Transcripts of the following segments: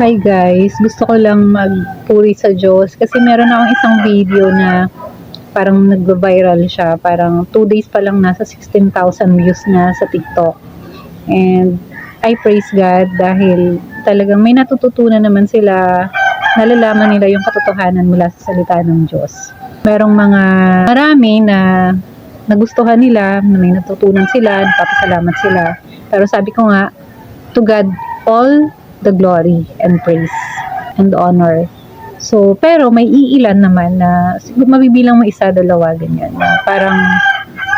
Hi guys, gusto ko lang magpuri sa Diyos kasi meron akong isang video na parang nag-viral siya. Parang 2 days pa lang nasa 16,000 views na sa TikTok. And I praise God dahil talagang may natututunan naman sila, nalalaman nila yung katotohanan mula sa salita ng Diyos. Merong mga marami na nagustuhan nila, na may natutunan sila, napapasalamat sila. Pero sabi ko nga, to God all the glory and praise and honor. So, pero may iilan naman na siguro mabibilang mo isa, dalawa, ganyan. Na parang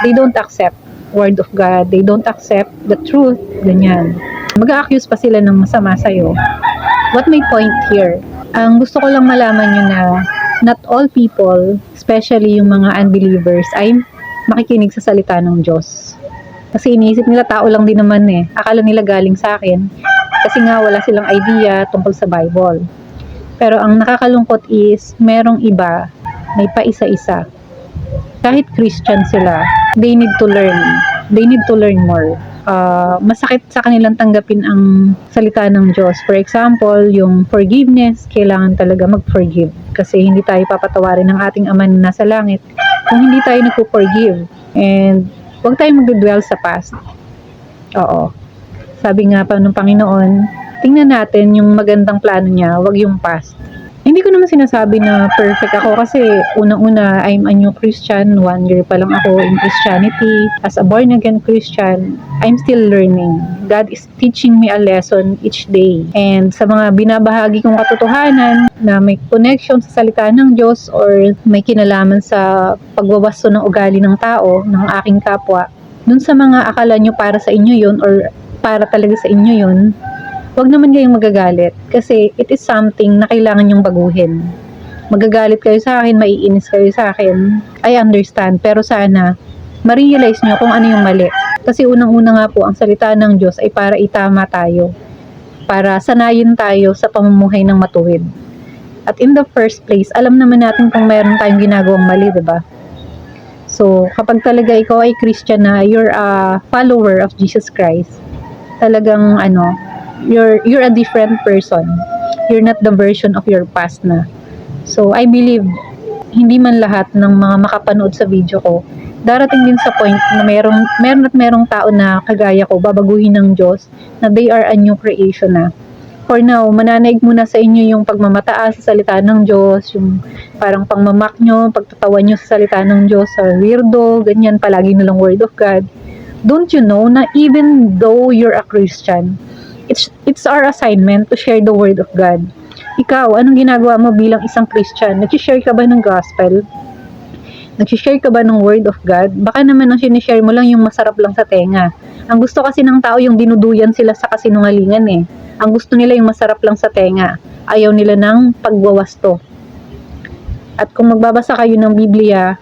they don't accept word of God. They don't accept the truth, ganyan. Mag-accuse pa sila ng masama sa'yo. What my point here? Ang gusto ko lang malaman nyo na not all people, especially yung mga unbelievers, ay makikinig sa salita ng Diyos. Kasi iniisip nila tao lang din naman eh. Akala nila galing sa akin. Kasi nga wala silang idea tungkol sa Bible. Pero ang nakakalungkot is, merong iba, may paisa-isa. Kahit Christian sila, they need to learn. They need to learn more. Uh, masakit sa kanilang tanggapin ang salita ng Diyos. For example, yung forgiveness, kailangan talaga mag-forgive. Kasi hindi tayo papatawarin ng ating Ama na nasa langit kung hindi tayo nagpo-forgive. And huwag tayo magdudwell sa past. Oo. Sabi nga pa ng Panginoon, tingnan natin yung magandang plano niya, wag yung past. Hindi ko naman sinasabi na perfect ako kasi unang-una, I'm a new Christian. One year pa lang ako in Christianity. As a born-again Christian, I'm still learning. God is teaching me a lesson each day. And sa mga binabahagi kong katotohanan na may connection sa salita ng Diyos or may kinalaman sa pagwawasto ng ugali ng tao, ng aking kapwa, dun sa mga akala nyo para sa inyo yun or para talaga sa inyo yun, huwag naman kayong magagalit kasi it is something na kailangan nyong baguhin. Magagalit kayo sa akin, maiinis kayo sa akin, I understand, pero sana ma-realize nyo kung ano yung mali. Kasi unang-una nga po, ang salita ng Diyos ay para itama tayo. Para sanayin tayo sa pamumuhay ng matuwid. At in the first place, alam naman natin kung meron tayong ginagawang mali, di ba? So, kapag talaga ikaw ay Christian na, you're a follower of Jesus Christ, talagang ano, you're you're a different person. You're not the version of your past na. So I believe hindi man lahat ng mga makapanood sa video ko darating din sa point na merong meron at merong tao na kagaya ko babaguhin ng Diyos na they are a new creation na. For now, mananaig muna sa inyo yung pagmamataas sa salita ng Diyos, yung parang pangmamak nyo, pagtatawa nyo sa salita ng Diyos, sa weirdo, ganyan, palagi nilang word of God. Don't you know na even though you're a Christian, it's it's our assignment to share the word of God. Ikaw, anong ginagawa mo bilang isang Christian? Nag-share ka ba ng gospel? Nag-share ka ba ng word of God? Baka naman ang sinishare mo lang yung masarap lang sa tenga. Ang gusto kasi ng tao yung dinuduyan sila sa kasinungalingan eh. Ang gusto nila yung masarap lang sa tenga. Ayaw nila ng pagwawasto. At kung magbabasa kayo ng Biblia,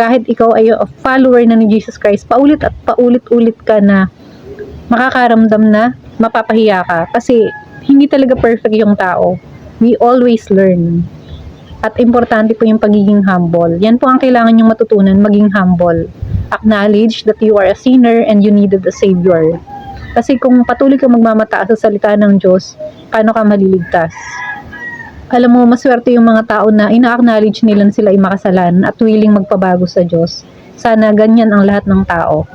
kahit ikaw ay a follower na ni Jesus Christ, paulit at paulit-ulit ka na makakaramdam na mapapahiya ka kasi hindi talaga perfect yung tao. We always learn. At importante po yung pagiging humble. Yan po ang kailangan yung matutunan, maging humble. Acknowledge that you are a sinner and you needed a savior. Kasi kung patuloy ka magmamataas sa salita ng Diyos, paano ka maliligtas? Alam mo, maswerte yung mga tao na ina-acknowledge nila na sila ay makasalanan at willing magpabago sa Diyos. Sana ganyan ang lahat ng tao.